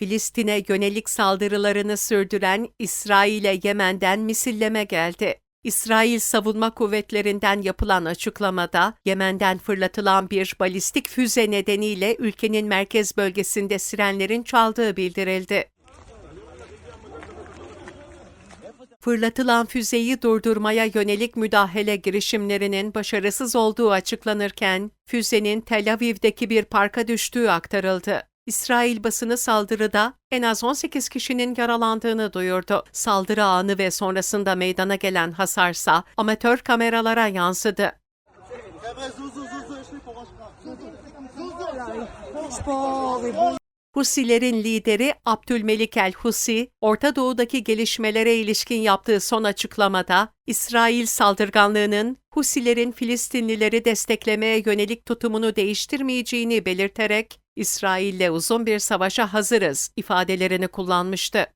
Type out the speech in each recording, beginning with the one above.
Filistin'e yönelik saldırılarını sürdüren İsrail'e Yemen'den misilleme geldi. İsrail Savunma Kuvvetlerinden yapılan açıklamada Yemen'den fırlatılan bir balistik füze nedeniyle ülkenin merkez bölgesinde sirenlerin çaldığı bildirildi. Fırlatılan füzeyi durdurmaya yönelik müdahale girişimlerinin başarısız olduğu açıklanırken, füzenin Tel Aviv'deki bir parka düştüğü aktarıldı. İsrail basını saldırıda en az 18 kişinin yaralandığını duyurdu. Saldırı anı ve sonrasında meydana gelen hasarsa amatör kameralara yansıdı. Husilerin lideri Abdülmelik El Husi, Orta Doğu'daki gelişmelere ilişkin yaptığı son açıklamada, İsrail saldırganlığının Husilerin Filistinlileri desteklemeye yönelik tutumunu değiştirmeyeceğini belirterek, İsrail'le uzun bir savaşa hazırız ifadelerini kullanmıştı.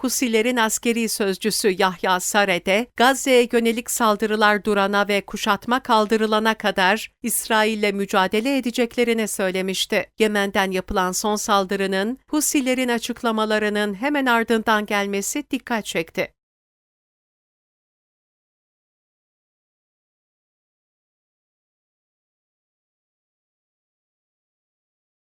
Husilerin askeri sözcüsü Yahya Sare Gazze'ye yönelik saldırılar durana ve kuşatma kaldırılana kadar İsrail'le mücadele edeceklerini söylemişti. Yemen'den yapılan son saldırının Husilerin açıklamalarının hemen ardından gelmesi dikkat çekti.